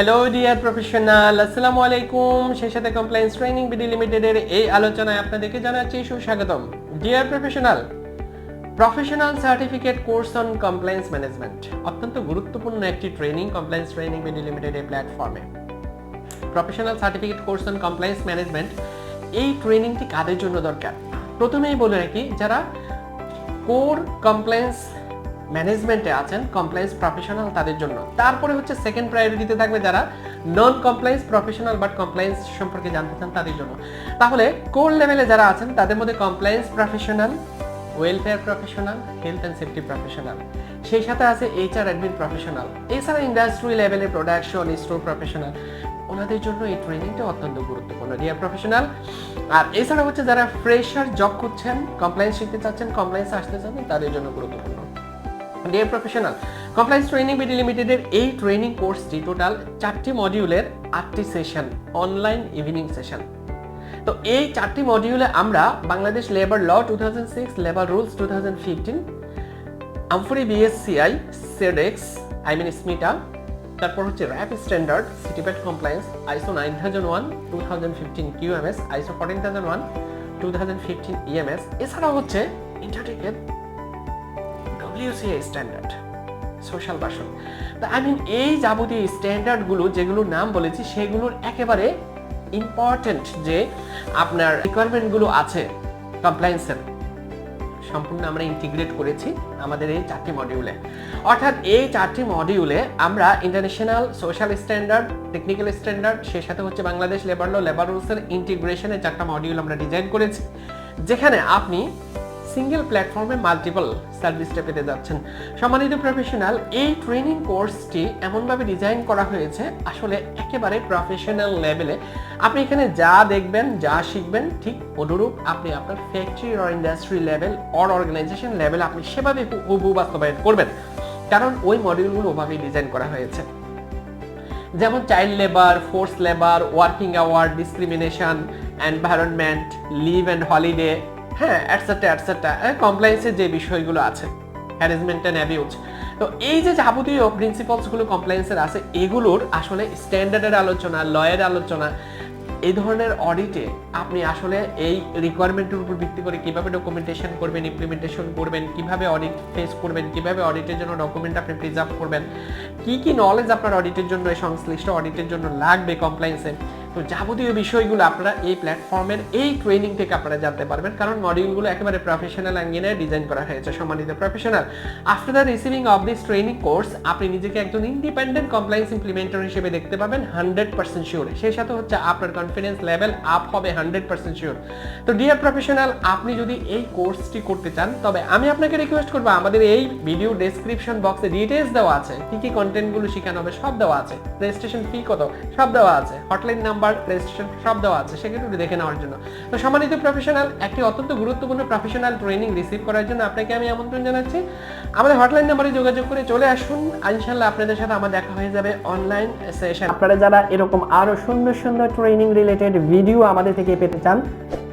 Hello dear professional আসসালামু আলাইকুম সেই সাথে কমপ্লায়েন্স ট্রেনিং বিডি লিমিটেডের এই আলোচনায় আপনাদেরকে জানাচ্ছি সুস্বাগতম। Dear professional professional certificate course on compliance management অত্যন্ত গুরুত্বপূর্ণ একটি training compliance training BD limited প্ল্যাটফর্মে professional certificate course on compliance management এই ট্রেনিংটি কাদের জন্য দরকার? প্রথমেই বলে রাখি, যারা কোর কমপ্লায়েন্স ম্যানেজমেন্টে আছেন কমপ্লায়েন্স প্রফেশনাল তাদের জন্য। তারপরে হচ্ছে সেকেন্ড প্রায়োরিটিতে থাকবে যারা non compliance professional but compliance সম্পর্কে জানতে চান তাদের জন্য। তাহলে কোর লেভেলে যারা আছেন, তাদের মধ্যে compliance professional welfare professional health and safety professional সেই সাথে আছে এইচআর অ্যাডমিন প্রফেশনাল এছাড়া industry level production store professional ওনাদের জন্য এই ট্রেনিংটা অত্যন্ত গুরুত্বপূর্ণ ডিয়ার প্রফেশনাল আর এছাড়া হচ্ছে যারা ফ্রেশার জব করছেন কমপ্লায়েন্স শিখতে চাচ্ছেন কমপ্লায়েন্স আসতে চাচ্ছেন, তাদের জন্য গুরুত্বপূর্ণ। Dear professional compliance training BD লিমিটেডের এই ট্রেনিং কোর্সটি টোটাল চারটি মডিউলের আটটি সেশন অনলাইন ইভিনিং সেশন তো এই চারটি মডিউলে আমরা Bangladesh labour law two thousand six labour rules two thousand fifteen amfori BSCI Sedex I mean SMETA তারপর হচ্ছে WRAP standard CTPAT compliance ISO nine thousand one two thousand fifteen QMS ISO fourteen thousand one two thousand fifteen EMS এছাড়াও হচ্ছে ইন্টারটেকের WCI standard social version তা I mean এই যাবতীয় স্ট্যান্ডার্ডগুলো যেগুলোর নাম বলেছি, সেগুলোর একেবারে ইম্পর্টেন্ট যে আপনার রিকোয়ারমেন্টগুলো আছে কমপ্লায়েন্সের সম্পূর্ণ আমরা ইন্টিগ্রেট করেছি আমাদের এই চারটি মডিউলে অর্থাৎ এই চারটি মডিউলে আমরা international social standard technical standard সে সাথে হচ্ছে বাংলাদেশ লেবার ল লেবার রুলসের ইন্টিগ্রেশনের চারটা মডিউল আমরা ডিজাইন করেছি। যেখানে আপনি সিঙ্গেল প্ল্যাটফর্মে মাল্টিপল সার্ভিসটা পেতে যাচ্ছেন। সম্মানিত প্রফেশনাল এই ট্রেনিং কোর্সটি এমনভাবে ডিজাইন করা হয়েছে, আসলে একেবারে প্রফেশনাল লেভেলে আপনি এখানে যা দেখবেন, যা শিখবেন, ঠিক অনুরূপ আপনি আপনার factory or industry level or organisation level আপনি সেভাবে হুবহু বাস্তবায়ন করবেন। কারণ ওই মডিউলগুলো ওভাবেই ডিজাইন করা হয়েছে। যেমন child labour force labour working hour discrimination environment leave and holiday হ্যাঁ অ্যাটসেট্রা অ্যাটসেট্রা কমপ্লায়েন্সের যে বিষয়গুলো আছে হ্যারাসমেন্ট অ্যান্ড অ্যাবিউজ তো এই যে যাবতীয় প্রিন্সিপালসগুলো কমপ্লায়েন্সের আছে, এগুলোর আসলে স্ট্যান্ডার্ডের আলোচনা লয়ের আলোচনা, এই ধরনের অডিটে আপনি আসলে এই রিকোয়ারমেন্টের উপর ভিত্তি করে কীভাবে ডকুমেন্টেশন করবেন ইমপ্লিমেন্টেশন করবেন, কীভাবে অডিট ফেস করবেন, কীভাবে অডিটের জন্য ডকুমেন্ট আপনি প্রিজার্ভ করবেন, কি কি নলেজ আপনার অডিটের জন্য, সংশ্লিষ্ট অডিটের জন্য লাগবে কমপ্লায়েন্সে তো যাবতীয় বিষয়গুলো আপনারা এই প্ল্যাটফর্মের এই ট্রেনিং থেকে আপনারা জানতে পারবেন। কারণ মডিউলগুলো একেবারে প্রফেশনাল অ্যাঙ্গিনে ডিজাইন করা হয়েছে, সম্মানিত professional after the receiving of this training course আপনি নিজেকে একজন ইন্ডিপেন্ডেন্ট কমপ্লায়েন্স ইমপ্লিমেন্টার হিসেবে দেখতে পাবেন হান্ড্রেড পার্সেন্ট শিওর সেই সাথে হচ্ছে আপনার কনফিডেন্স লেভেল আপ হবে হান্ড্রেড পার্সেন্ট শিওর তো ডিয়ার প্রফেশনাল আপনি যদি এই কোর্সটি করতে চান, তবে আমি আপনাকে রিকোয়েস্ট করব, আমাদের এই ভিডিও ডেসক্রিপশন বক্সে ডিটেলস দেওয়া আছে, কি কি কন্টেন্টগুলো শেখানো হবে, সব দেওয়া আছে। রেজিস্ট্রেশন ফি কত? সব দেওয়া আছে। হটলাইন নাম্বার রেজিস্ট্রেশন সব দেওয়া আছে একটু দেখে নেওয়ার জন্য। তো সম্মানিত প্রফেশনাল একটি অত্যন্ত গুরুত্বপূর্ণ প্রফেশনাল ট্রেনিং রিসিভ করার জন্য আপনাকে আমি আমন্ত্রণ জানাচ্ছি। আমাদের হটলাইন নাম্বারে যোগাযোগ করে চলে আসুন। ইনশাল্লাহ আপনাদের সাথে আমার দেখা হয়ে যাবে অনলাইন সেশন আপনারা যারা এরকম আরও সুন্দর সুন্দর ট্রেনিং রিলেটেড ভিডিও আমাদের থেকে পেতে চান,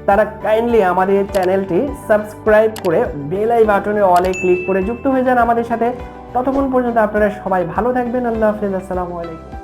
তারা কাইন্ডলি আমাদের চ্যানেলটি সাবস্ক্রাইব করে বেল আই বাটনে অলে ক্লিক করে যুক্ত হয়ে যান আমাদের সাথে। ততক্ষণ পর্যন্ত আপনারা সবাই ভালো থাকবেন। আল্লাহ হাফিজ। আসসালামু আলাইকুম।